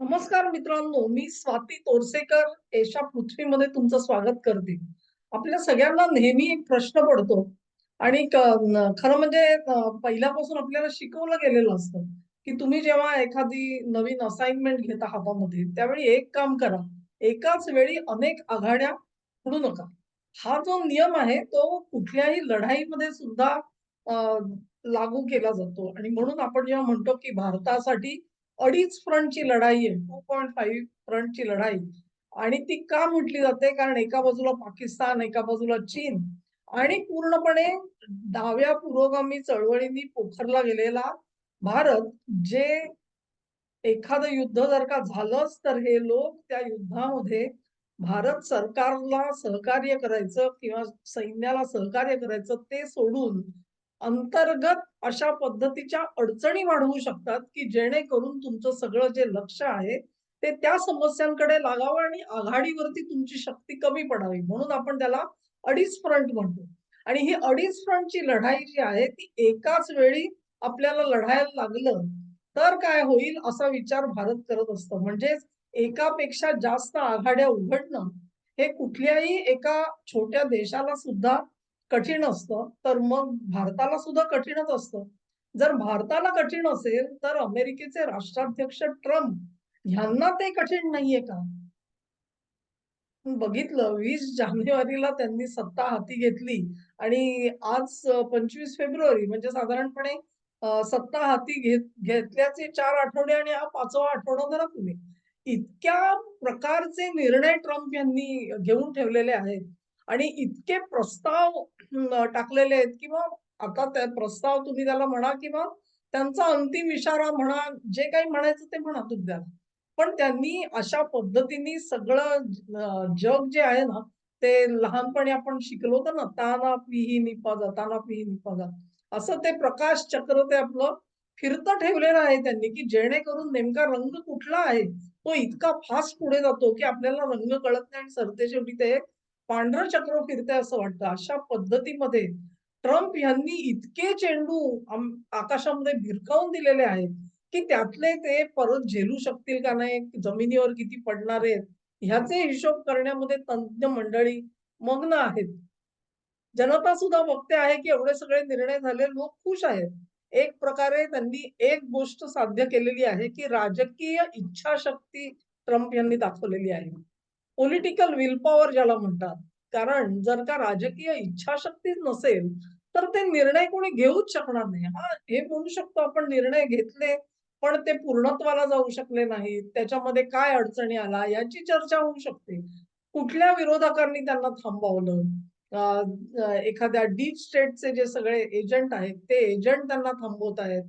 नमस्कार मित्रांनो मी स्वाती तोरसेकर एशा पृथ्वीमध्ये तुमचं स्वागत करते. आपल्या सगळ्यांना नेहमी एक प्रश्न पडतो आणि खरं म्हणजे पहिल्यापासून आपल्याला शिकवलं गेलेलं असतं की तुम्ही जेव्हा एखादी नवीन असाइनमेंट घेता हातामध्ये त्यावेळी एक काम करा एकाच वेळी अनेक आघाड्या फोडू नका. हा जो नियम आहे तो कुठल्याही लढाईमध्ये सुद्धा लागू केला जातो. आणि म्हणून आपण जेव्हा म्हणतो की भारतासाठी अडीच फ्रंटची लढाई आहे टू पॉईंट फाईव्ह फ्रंटची लढाई. आणि ती का म्हटली जाते? कारण एका बाजूला पाकिस्तान एका बाजूला चीन. आणि पूर्णपणे डाव्या पुरोगामी चळवळींनी पोखरला गेलेला भारत जे एखादं युद्ध जर का झालंच तर हे लोक त्या युद्धामध्ये भारत सरकारला सहकार्य करायचं किंवा सैन्याला सहकार्य करायचं ते सोडून अंतर्गत अशा पद्धतीच्या अडचणी वाढवू शकतात की जेणेकरून तुमचं सगळं जे लक्ष आहे ते त्या समस्यांकडे लागावं आणि आघाडीवरती तुमची शक्ती कमी पडावी. म्हणून आपण त्याला अडीच फ्रंट म्हणतो. आणि ही अडीच फ्रंटची लढाई जी आहे ती एकाच वेळी आपल्याला लढायला लागलं तर काय होईल असा विचार भारत करत असतो. म्हणजेच एकापेक्षा जास्त आघाड्या उघडणं हे कुठल्याही एका छोट्या देशाला सुद्धा कठीण असतं तर मग भारताला सुद्धा कठीणच असतं. जर भारताला कठीण असेल तर अमेरिकेचे राष्ट्राध्यक्ष ट्रम्प ह्यांना ते कठीण नाहीये का? बघितलं वीस जानेवारीला त्यांनी सत्ता हाती घेतली आणि आज पंचवीस फेब्रुवारी म्हणजे साधारणपणे सत्ता हाती घेत घेतल्याचे चार आठवडे आणि हा पाचवा आठवडा जरा तुम्ही इतक्या प्रकारचे निर्णय ट्रम्प यांनी घेऊन ठेवलेले आहेत. आणि इतके प्रस्ताव टाकलेले आहेत किंवा आता त्या प्रस्ताव तुम्ही त्याला म्हणा किंवा त्यांचा अंतिम इशारा म्हणा जे काही म्हणायचं ते म्हणा तुम्ही पण त्यांनी अशा पद्धतीने सगळं जग जे आहे ना ते लहानपणी आपण शिकलो होतं ना ताना पिही निपाजा ताना पिही निपाजा असं ते प्रकाश चक्र ते आपलं फिरतं ठेवलेलं आहे त्यांनी की जेणेकरून नेमका रंग कुठला आहे तो इतका फास्ट पुढे जातो की आपल्याला रंग कळत नाही आणि सरते शेवटी ते पांढरं चक्र फिरतंय असं वाटतं. अशा पद्धतीमध्ये ट्रम्प यांनी इतके चेंडू आकाशामध्ये भिरकावून दिलेले आहेत की त्यातले ते परत झेलू शकतील का नाही जमिनीवर किती पडणार आहेत ह्याचे हिशोब करण्यामध्ये तज्ञ मंडळी मग्न आहेत. जनता सुद्धा बघते आहे की एवढे सगळे निर्णय झाले लोक खुश आहेत. एक प्रकारे त्यांनी एक गोष्ट साध्य केलेली आहे की राजकीय इच्छाशक्ती ट्रम्प यांनी दाखवलेली आहे. पॉलिटिकल विल पॉवर ज्याला म्हणतात. कारण जर का राजकीय इच्छाशक्तीच नसेल तर ते निर्णय कोणी घेऊच शकणार नाही. हा हे म्हणू शकतो आपण निर्णय घेतले पण ते पूर्णत्वाला जाऊ शकले नाहीत. त्याच्यामध्ये काय अडचणी आला याची चर्चा होऊ शकते. कुठल्या विरोधकांनी त्यांना थांबवलं? एखाद्या डीप स्टेटचे जे सगळे एजंट आहेत ते एजंट त्यांना थांबवत आहेत.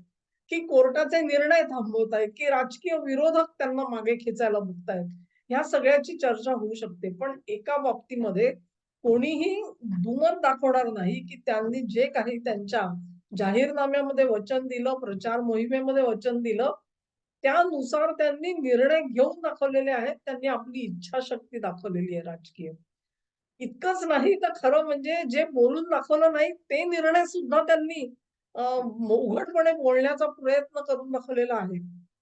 की कोर्टाचे निर्णय थांबवत आहेत की राजकीय विरोधक त्यांना मागे खेचायला बघतायत. ह्या सगळ्याची चर्चा होऊ शकते. पण एका बाबतीमध्ये कोणीही दुमत दाखवणार नाही की त्यांनी जे काही त्यांच्या जाहीरनाम्यामध्ये वचन दिलं प्रचार मोहिमेमध्ये वचन दिलं त्यानुसार त्यांनी निर्णय घेऊन दाखवलेले आहेत त्यांनी आपली इच्छाशक्ती दाखवलेली आहे राजकीय. इतकंच नाही तर खरं म्हणजे जे बोलून दाखवलं नाही ते निर्णय सुद्धा त्यांनी उघडपणे बोलण्याचा प्रयत्न करून दाखवलेला आहे.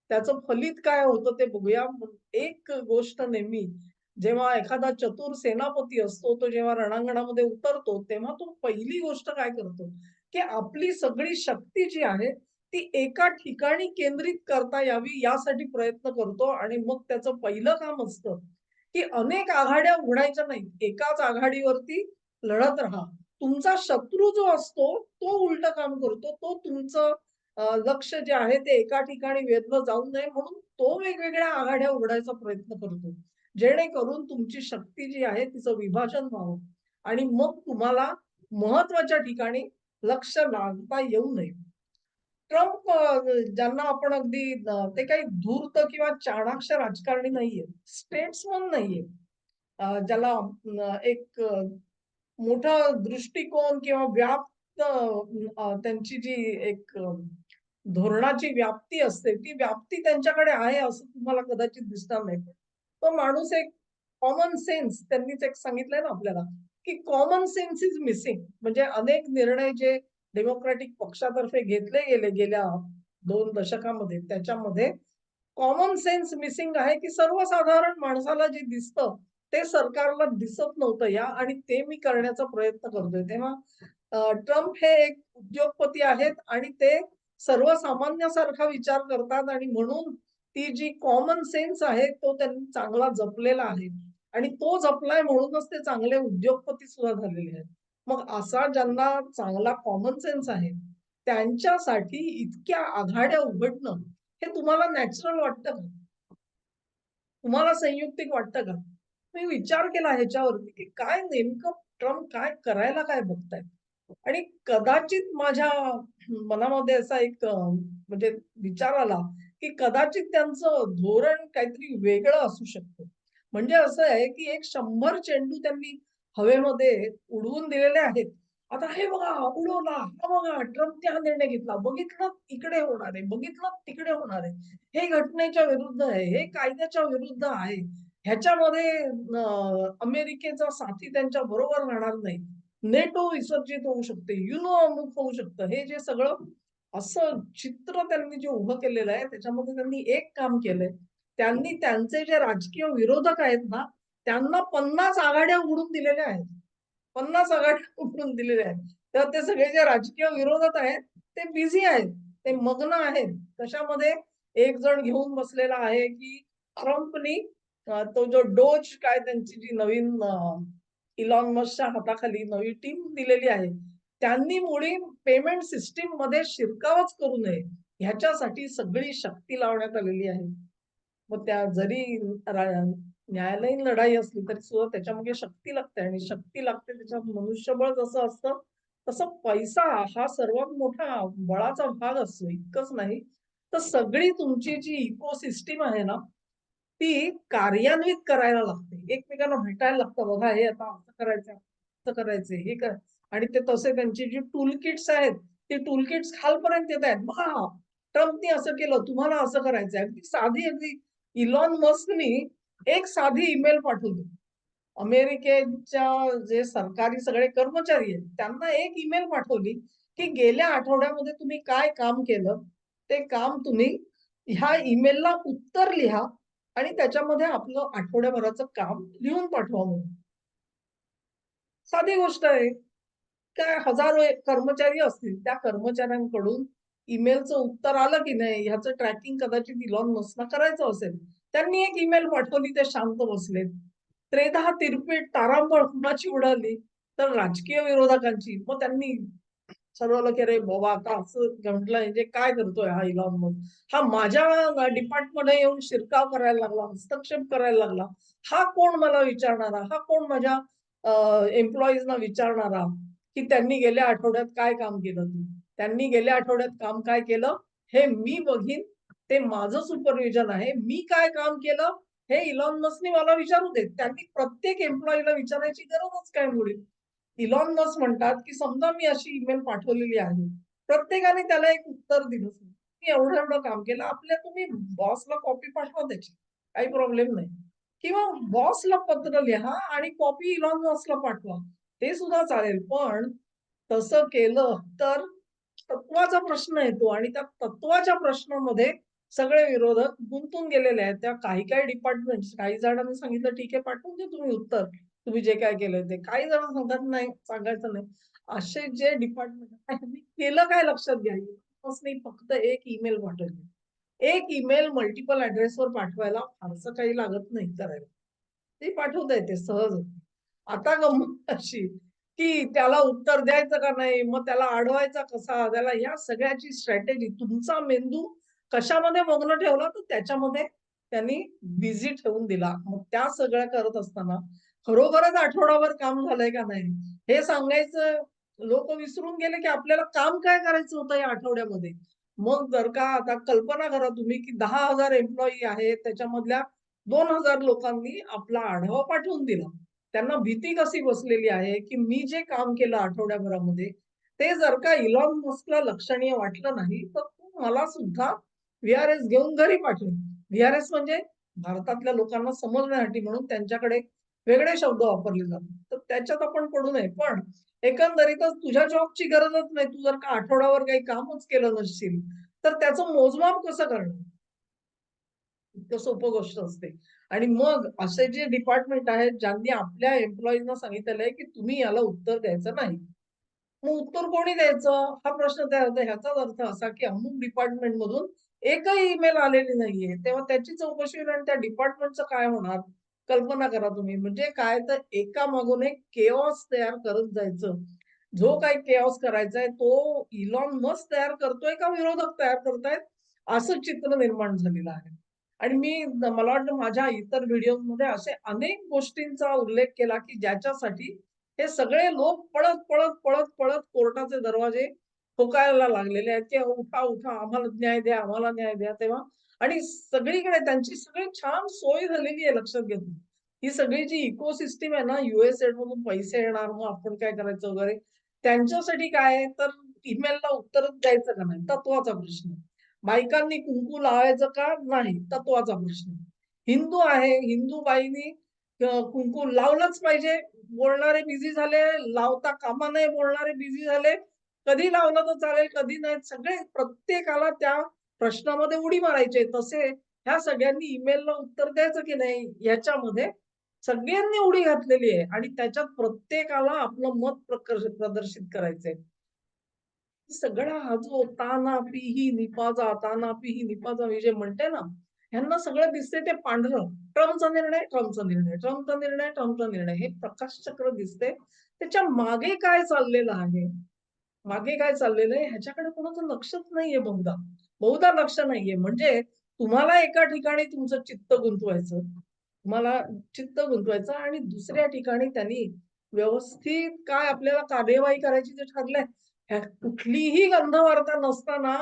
त्याचं फलित काय होतं ते बघूया. एक गोष्ट नेहमी जेव्हा एखादा चतुर सेनापती असतो तो जेव्हा रणांगणामध्ये उतरतो तेव्हा तो पहिली गोष्ट काय करतो? की आपली सगळी शक्ती जी आहे ती एका ठिकाणी केंद्रित करता यावी यासाठी प्रयत्न करतो. आणि मग त्याचं पहिलं काम असतं की अनेक आघाड्या उघडायच्या नाहीत. एकाच आघाडीवरती लढत राहा. तुमचा शत्रू जो असतो तो उलट काम करतो. तो तुमचं लक्ष जे आहे ते एका ठिकाणी वेधलं जाऊ नये म्हणून तो वेगवेगळ्या आघाड्या उघडायचा प्रयत्न करतो. जेणेकरून तुमची शक्ती जी आहे तिचं विभाजन व्हावं आणि मग तुम्हाला महत्त्वाच्या ठिकाणी लक्ष लागता येऊ नये. ट्रम्प ज्यांना आपण अगदी ते काही धूर्त किंवा चाणाक्ष राजकारणी नाहीये स्टेट्समन नाहीये ज्याला एक मोठा दृष्टिकोन किंवा व्याप्त त्यांची जी एक धोरणाची व्याप्ती असते ती व्याप्ती त्यांच्याकडे आहे असं तुम्हाला कदाचित दिसणार नाही तो माणूस एक कॉमन सेन्स त्यांनीच एक सांगितलंय ना आपल्याला की कॉमन सेन्स इज मिसिंग म्हणजे अनेक निर्णय जे डेमोक्रॅटिक पक्षातर्फे घेतले गेले गेल्या दोन दशकामध्ये त्याच्यामध्ये कॉमन सेन्स मिसिंग आहे, की सर्वसाधारण माणसाला जे दिसतं, ते सरकारला दिसत नव्हतं या आणि ते मी करण्याचा प्रयत्न करतोय. तेव्हा ट्रम्प हे एक उद्योगपती आहेत आणि ते सर्वसामान्यासारखा विचार करतात आणि म्हणून ती जी कॉमन सेन्स आहे, तो त्यांनी चांगला जपलेला आहे आणि तो जपलाय म्हणूनच ते चांगले उद्योगपती सुद्धा झालेले आहेत. मग असा ज्यांना चांगला कॉमन सेन्स आहे, त्यांच्यासाठी इतक्या आघाड्या उघडणं, हे तुम्हाला नॅचरल वाटतं का? तुम्हाला संयुक्तिक वाटतं का? मी विचार केला ह्याच्यावरती, की काय नेमकं ट्रम्प काय करायला काय बघतायत? आणि कदाचित माझ्या मनामध्ये असा एक म्हणजे विचार आला, की कदाचित त्यांचं धोरण काहीतरी वेगळं असू शकतं. म्हणजे असं आहे, की एक शंभर चेंडू त्यांनी हवेमध्ये उडवून दिलेले आहेत. आता हे बघा उडवला, हा बघा ट्रम्पने हा निर्णय घेतला. बघितलं इकडे होणार आहे, बघितलं तिकडे होणार आहे. हे घटनेच्या विरुद्ध आहे, हे कायद्याच्या विरुद्ध आहे. ह्याच्यामध्ये अमेरिकेचा साथी त्यांच्या बरोबर राहणार नाही. नेटो विसर्जित होऊ शकते, युनो अमुक होऊ शकतं. हे जे सगळं असं चित्र त्यांनी जे उभं केलेलं आहे, त्याच्यामध्ये त्यांनी एक काम केलंय. त्यांनी त्यांचे जे राजकीय विरोधक आहेत ना, त्यांना 50 आघाड्या उघडून दिलेल्या आहेत. 50 आघाड्या उघडून दिलेल्या आहेत. तर ते सगळे जे राजकीय विरोधक आहेत, ते बिझी आहेत. ते मग्न आहेत. कशामध्ये? एक जण घेऊन बसलेला आहे, की ट्रम्पनी तो जो डोज काय त्यांची जी नवीन इलॉन मस्कच्या हाताखाली नवी टीम दिलेली आहे. त्यांनी मुळी पेमेंट सिस्टीममध्ये शिरकावच करू नये, ह्याच्यासाठी सगळी शक्ती लावण्यात आलेली आहे. मग त्या जरी न्यायालयीन लढाई असली तरी सुद्धा त्याच्यामध्ये शक्ती लागते आणि शक्ती लागते त्याच्यात मनुष्यबळ जसं असतं, तसं पैसा हा सर्वात मोठा बळाचा भाग असतो. इतकंच नाही, तर सगळी तुमची जी इकोसिस्टीम आहे ना, ती कार्यान्वित करायला लागते. एकमेकांना भेटायला लागतं. बघा हे आता असं करायचं, असं करायचंय, हे कर आणि ते तसे त्यांची जी टूल किट्स आहेत, ती टूल किट्स खालपर्यंत येत आहेत. बघा, ट्रम्पनी असं केलं, तुम्हाला असं करायचंय. अगदी साधी अगदी इलॉन मस्कनी एक साधी ईमेल पाठवली. अमेरिकेच्या जे सरकारी सगळे कर्मचारी आहेत, त्यांना एक ईमेल पाठवली, की गेल्या आठवड्यामध्ये तुम्ही काय काम केलं, ते काम तुम्ही ह्या ईमेलला उत्तर लिहा आणि त्याच्यामध्ये आपलं आठवड्याभराचं काम लिहून पाठवा म्हणून. साधी गोष्ट आहे. काय हजारो कर्मचारी असतील, त्या कर्मचाऱ्यांकडून ईमेलचं उत्तर आलं की नाही ह्याचं ट्रॅकिंग कदाचित इलॉन मस्कला करायचं असेल. त्यांनी एक ईमेल पाठवली, ते शांत बसलेत. त्रेधा तिरपेट तारांबळ कुणाची उडाली? तर राजकीय विरोधकांची. मग त्यांनी सर्व की अरे बाबा का असं म्हटलं म्हणजे काय करतोय हा इलॉन मस्क? हा माझ्या डिपार्टमेंट येऊन शिरकाव करायला लागला, हस्तक्षेप करायला लागला. हा कोण मला विचारणारा? हा कोण माझ्या एम्प्लॉईजना विचारणारा? की त्यांनी गेल्या आठवड्यात काय काम केलं तू त्यांनी गेल्या आठवड्यात काम काय केलं? हे मी बघीन. ते माझं सुपरविजन आहे. मी काय काम केलं? हे इलॉन मस्कनी मला विचारू देत. त्यांनी प्रत्येक एम्प्लॉईला विचारायची गरजच काय मुळी? इलॉन मस्क म्हणतात, की समजा मी अशी ईमेल पाठवलेली आहे. प्रत्येकाने त्याला एक उत्तर दिलं. मी एवढं-एवढं काम केलं. आपल्या तुम्ही बॉसला कॉपी पाठवा त्याची. काही प्रॉब्लेम नाही. किंवा बॉसला पत्र लिहा आणि कॉपी इलॉन मस्कला पाठवा. ते सुद्धा चालेल. पण तसं केलं तर तत्त्वाचा प्रश्न येतो आणि त्या तत्त्वाच्या प्रश्नामध्ये सगळे विरोधक गुंतून गेलेले आहेत. त्या काही-काही डिपार्टमेंट काही जणांनी सांगितलं, "ठीक आहे, पाठवून दे तुम्ही उत्तर. तुम्ही जे काय केलंय ते." काही जण सांगतात, "नाही, सांगायचं नाही." असे जे डिपार्टमेंट केलं काय लक्षात घ्या. फक्त एक ईमेल पाठवली. एक ईमेल मल्टिपल ॲड्रेसवर पाठवायला फारसं काही लागत नाही करायला. ते पाठवता येते सहज. आता गमत अशी, की त्याला उत्तर द्यायचं का नाही? मग त्याला अडवायचा कसा? त्याला या सगळ्याची स्ट्रॅटेजी तुमचा मेंदू कशामध्ये मग्न ठेवला, तर त्याच्यामध्ये त्यांनी बिझी ठेवून दिला. मग त्या सगळ्या करत असताना खरोखरच आठवडाभर काम झालंय का नाही? हे सांगायचं लोक विसरून गेले, की आपल्याला काम काय करायचं होतं या आठवड्यामध्ये. मग जर का आता कल्पना करा तुम्ही, की दहा हजार एम्प्लॉयी आहेत. त्याच्यामधल्या दोन हजार लोकांनी आपला आढावा पाठवून दिला. त्यांना भीती कशी बसलेली आहे, की मी जे काम केलं आठवड्याभरामध्ये, ते जर का इलॉन मस्कला लक्षणीय वाटलं नाही, तर तू मला सुद्धा व्ही-आर-एस घेऊन घरी पाठवेल. व्ही-आर-एस म्हणजे भारतातल्या लोकांना समजण्यासाठी म्हणून त्यांच्याकडे वेगळे शब्द वापरले जातात. तर त्याच्यात आपण पडू नये. पण एकंदरीतच तुझ्या जॉबची गरजच नाही. तू जर का आठवड्यावर काही कामच केलं नसशील, तर त्याचं मोजमाप कसं करणार? इतकं सोपं गोष्ट असते. आणि मग असे जे डिपार्टमेंट आहेत, ज्यांनी आपल्या एम्प्लॉईजना सांगितलेलं आहे, की तुम्ही याला उत्तर द्यायचं नाही. मग उत्तर कोणी द्यायचं? हा प्रश्न तयार ह्याचाच अर्थ असा, की अमुक डिपार्टमेंट मधून एकही ईमेल आलेली नाहीये. तेव्हा त्याची चौकशी होईल आणि त्या डिपार्टमेंटचं काय होणार? कल्पना करा तुम्ही. म्हणजे काय तर एका मागून एक केओस तयार करत जायचं. जो काही केओस करायचा आहे, तो इलॉन मस्क तयार करतोय का विरोधक तयार करतायत? असं चित्र निर्माण झालेलं आहे. आणि मी मला वाटतं माझ्या इतर व्हिडिओमध्ये असे अनेक गोष्टींचा उल्लेख केला, की ज्याच्यासाठी हे सगळे लोक पळत, पळत, पळत, पळत कोर्टाचे दरवाजे ठोकायला लागलेले आहेत, की उठा, उठा, आम्हाला न्याय द्या, आम्हाला न्याय द्या तेव्हा आणि सगळीकडे त्यांची सगळी छान सोय झालेली आहे लक्षात घेतली ही सगळी जी इकोसिस्टीम आहे ना, युएसएड मधून पैसे येणार, मग आपण काय करायचं वगैरे. त्यांच्यासाठी काय आहे, तर ईमेलला उत्तर द्यायचं का नाही? तत्वाचा प्रश्न. बायकांनी कुंकू लावायचं का नाही? तत्वाचा प्रश्न. हिंदू आहे, हिंदू बाईनी कुंकू लावलंच पाहिजे. बोलणारे बिझी झाले, लावता कामा नये बोलणारे बिझी झाले. कधी लावलं तर चालेल, कधी नाही. सगळे प्रत्येकाला त्या प्रश्नामध्ये उडी मारायचे तसे ह्या सगळ्यांनी ईमेलला उत्तर द्यायचं की नाही याच्यामध्ये सगळ्यांनी उडी घातलेली आहे आणि त्याच्यात प्रत्येकाला आपलं मत प्रदर्शित करायचंय. सगळा हा जो ताना पिही निपाजा, ताना पिही निपाजा मी जे म्हणते ना, ह्यांना सगळं दिसते ते पांढरं. ट्रम्पचा निर्णय, ट्रम्पचा निर्णय, ट्रम्पचा निर्णय, ट्रम्पचा निर्णय. हे प्रकाश चक्र दिसते. त्याच्यामागे काय चाललेलं आहे? मागे काय चाललेलं आहे ह्याच्याकडे कोणाचं लक्षच नाहीये बहुधा. बहुधा लक्ष नाहीये. म्हणजे तुम्हाला एका ठिकाणी तुमचं चित्त गुंतवायचं. तुम्हाला चित्त गुंतवायचं आणि दुसऱ्या ठिकाणी त्यांनी व्यवस्थित काय आपल्याला कार्यवाही करायची ते ठरलंय. कुठलीही गंधवार्ता नसताना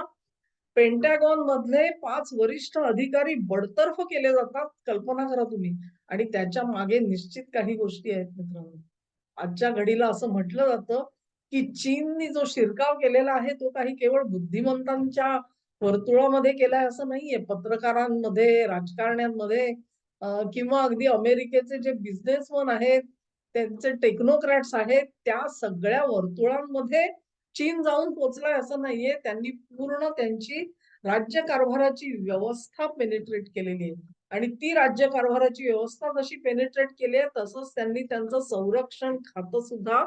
पेंटॅगॉन मधले पाच वरिष्ठ अधिकारी बडतर्फ केले जातात. कल्पना करा तुम्ही आणि त्याच्यामागे निश्चित काही गोष्टी आहेत मित्रांनो. आजच्या घडीला असं म्हटलं जातं, की चीननी जो शिरकाव केलेला आहे, तो काही केवळ बुद्धिमंतांच्या वर्तुळामध्ये केलाय असं नाहीये. पत्रकारांमध्ये, राजकारण्यांमध्ये किंवा अगदी अमेरिकेचे जे बिझनेसमन आहेत, त्यांचे टेक्नोक्रॅट्स आहेत, त्या सगळ्या वर्तुळांमध्ये चीन जाऊन पोहोचलाय असं नाहीये. त्यांनी पूर्ण त्यांची राज्यकारभाराची व्यवस्था पेनिट्रेट केलेली आहे. आणि ती राज्यकारभाराची व्यवस्था जशी पेनिट्रेट केली आहे, तसंच त्यांनी त्यांचं संरक्षण खातं सुद्धा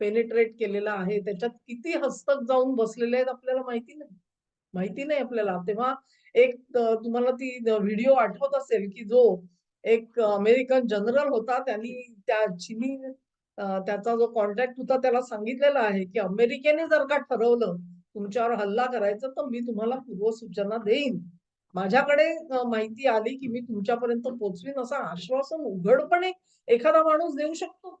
पेनिट्रेट केलेलं आहे. त्याच्यात किती हस्तक जाऊन बसलेले आहेत आपल्याला माहिती नाही. माहिती नाही आपल्याला. तेव्हा एक तुम्हाला ती व्हिडिओ आठवत असेल, की जो एक अमेरिकन जनरल होता त्यांनी त्या चिनी त्याचा जो कॉन्टॅक्ट होता त्याला सांगितलेला आहे, की अमेरिकेने जर का ठरवलं तुमच्यावर हल्ला करायचा, तर मी तुम्हाला पूर्वसूचना देईन. माझ्याकडे माहिती आली, की मी तुमच्यापर्यंत पोचवीन असं आश्वासन उघडपणे एखादा माणूस देऊ शकतो.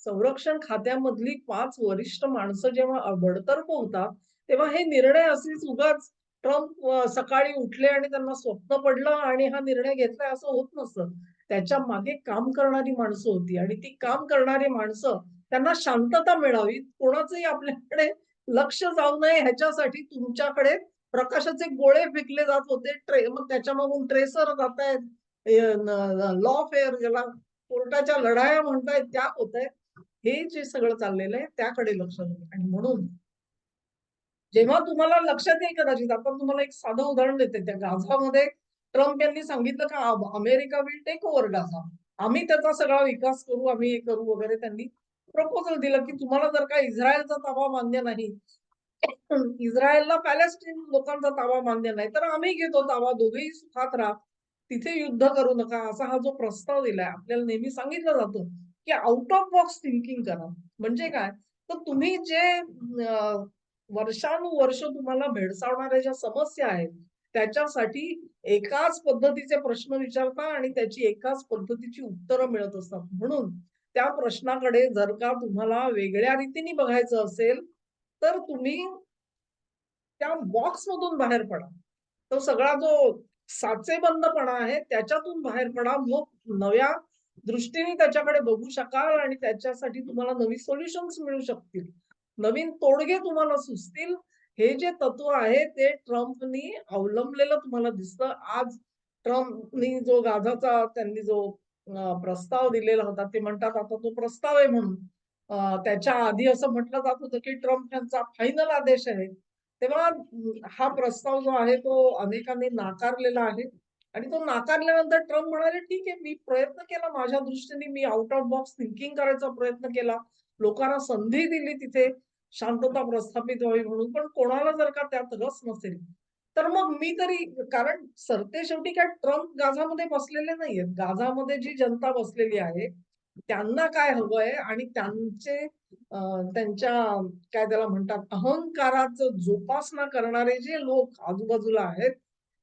संरक्षण खात्यामधली पाच वरिष्ठ माणसं जेव्हा बडतर्फ होतात, तेव्हा हे निर्णय असेच उगाच ट्रम्प सकाळी उठले आणि त्यांना स्वप्न पडलं आणि हा निर्णय घेतलाय असं होत नसतं. त्याच्यामागे काम करणारी माणसं होती आणि ती काम करणारी माणसं त्यांना शांतता मिळावी, कोणाचंही आपल्याकडे लक्ष जाऊ नये ह्याच्यासाठी तुमच्याकडे प्रकाशाचे गोळे फेकले जात होते. ट्रे मग त्याच्यामागून ट्रेसर जातायत, लॉफेअर ज्याला कोर्टाच्या लढाया म्हणतायत त्या होतायत. हे जे सगळं चाललेलं आहे त्याकडे लक्ष द्या आणि म्हणून जेव्हा तुम्हाला लक्षात येईल कदाचित आपण तुम्हाला एक साधं उदाहरण देते. त्या गाझामध्ये ट्रम्प यांनी सांगितलं का America will take over Gaza. आम्ही त्याचा सगळा विकास करू आम्ही हे करू वगैरे त्यांनी प्रपोजल दिलं की तुम्हाला जर का इस्रायलचा ताबा मान्य नाही इस्रायलला पॅलेस्टीन लोकांचा ताबा मान्य नाही तर आम्ही घेतो ताबा दोघेही सुखात राहा. तिथे युद्ध करू नका. असा हा जो प्रस्ताव दिलाय आपल्याला नेहमी सांगितलं जातं की आउट ऑफ बॉक्स थिंकिंग करा. म्हणजे काय? तर तुम्ही जे वर्षानुवर्ष तुम्हाला भेडसावणाऱ्या ज्या समस्या आहेत त्याच्यासाठी एकाच पद्धतीचे प्रश्न विचारता आणि त्याची एकाच पद्धतीची उत्तरं मिळत असतात. म्हणून त्या प्रश्नाकडे जर का तुम्हाला वेगळ्या रीतीने बघायचं असेल तर तुम्ही त्या बॉक्स मधून बाहेर पडा. तो सगळा जो साचेबंदपणा आहे त्याच्यातून बाहेर पडा. मग नव्या दृष्टीने त्याच्याकडे बघू शकाल आणि त्याच्यासाठी तुम्हाला नवी सोल्युशन्स मिळू शकतील. नवीन तोडगे तुम्हाला सुचतील. हे जे तत्व आहे ते ट्रम्पनी अवलंबलेलं तुम्हाला दिसतं. आज ट्रम्पनी जो गाझाचा त्यांनी जो प्रस्ताव दिलेला होता ते म्हणतात आता तो प्रस्ताव आहे म्हणून. त्याच्या आधी असं म्हटलं जात होतं की ट्रम्प यांचा फायनल आदेश आहे. तेव्हा हा प्रस्ताव जो आहे तो अनेकांनी नाकारलेला आहे. आणि तो नाकारल्यानंतर ट्रम्प म्हणाले, "ठीक आहे, मी प्रयत्न केला माझ्या दृष्टीने. मी आउट ऑफ बॉक्स थिंकिंग करायचा प्रयत्न केला. लोकांना संधी दिली तिथे. शांतता प्रस्थापित व्हावी म्हणून. पण कोणाला जर का त्यात रस नसेल, तर मग मी तरी कारण सरते शेवटी काय ट्रम्प गाझामध्ये बसलेले नाहीयेत. गाझामध्ये जी जनता बसलेली आहे, त्यांना काय हवंय आणि त्यांचे त्यांच्या काय त्याला म्हणतात अहंकाराचं जोपासना करणारे जे लोक आजूबाजूला आहेत,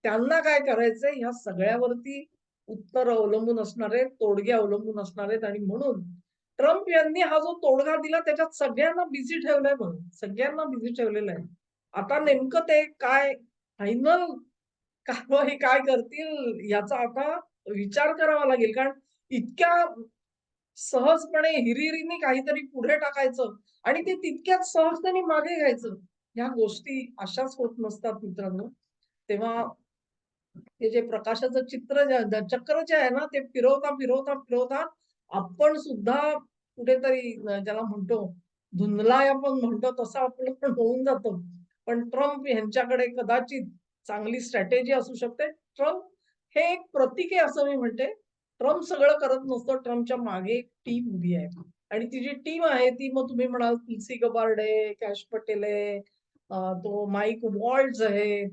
त्यांना काय करायचंय ह्या सगळ्यावरती उत्तर अवलंबून असणार आहेत, तोडगे अवलंबून असणार आहेत आणि म्हणून ट्रम्प यांनी हा जो तोडगा दिला त्याच्यात सगळ्यांना बिझी ठेवलंय बघ. सगळ्यांना बिझी ठेवलेलं आहे. आता नेमकं ते काय फायनल कारवाई काय करतील याचा आता विचार करावा लागेल. कारण इतक्या सहजपणे हिरिरीने काहीतरी पुढे टाकायचं आणि ते तितक्याच सहजतेने मागे घ्यायचं. ह्या गोष्टी अशाच होत नसतात मित्रांनो. तेव्हा ते जे प्रकाशाचं चित्र चक्र जे आहे ना, ते फिरवता, फिरवता, फिरवता आपण सुद्धा कुठेतरी ज्याला म्हणतो धुंदलाय आपण म्हणतो तसं आपलं पण होऊन जातं. पण ट्रम्प यांच्याकडे कदाचित चांगली स्ट्रॅटेजी असू शकते. ट्रम्प हे एक प्रतीक आहे असं मी म्हणते. ट्रम्प सगळं करत नसतो. ट्रम्पच्या मागे एक टीम उभी आहे आणि ती जी टीम आहे ती मग तुम्ही म्हणाल तुलसी गबार्ड आहे, कॅश पटेल आहे, तो माईक वॉल्ट्झ आहे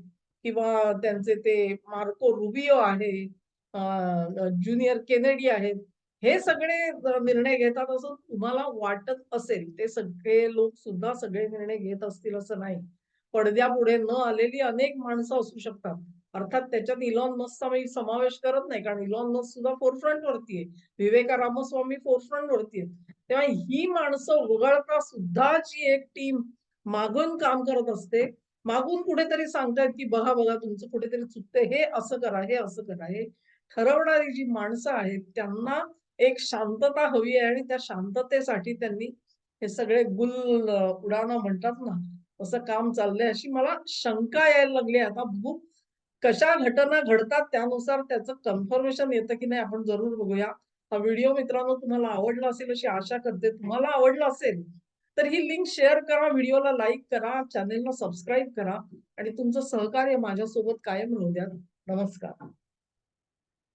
किंवा त्यांचे ते मार्को रुबिओ आहे, ज्युनियर केनेडी आहेत. हे सगळे निर्णय घेतात असं तुम्हाला वाटत असेल. ते सगळे लोक सुद्धा सगळे निर्णय घेत असतील असं नाही. पडद्यापुढे न आलेली अनेक माणसं असू शकतात. अर्थात त्याच्यात इलॉन मस्कचा मी समावेश करत नाही. कारण इलॉन मस्क सुद्धा फोरफ्रंटवरती आहे. विवेका रामस्वामी फोरफ्रंटवरती आहेत. तेव्हा ही माणसं वगळता सुद्धा जी एक टीम मागून काम करत असते. मागून कुठेतरी सांगतायत, की "बघा, बघा तुमचं कुठेतरी चुकते हे असं करा, हे असं करा." हे ठरवणारी जी माणसं आहेत त्यांना एक शांतता हवी आहे आणि त्या शांततेसाठी त्यांनी हे सगळे गुल अ, उडाणं म्हणतात ना, तसं काम चाललंय अशी मला शंका यायला लागली आता बघू कशा घटना घडतात त्यानुसार त्याचं कन्फर्मेशन येतं की नाही आपण जरूर बघूया. हा व्हिडिओ मित्रांनो तुम्हाला आवडला असेल अशी आशा करते. तुम्हाला आवडला असेल, तर ही लिंक शेअर करा, व्हिडिओला लाईक करा, चॅनेलला सबस्क्राईब करा आणि तुमचं सहकार्य माझ्यासोबत कायम राहू द्या. नमस्कार.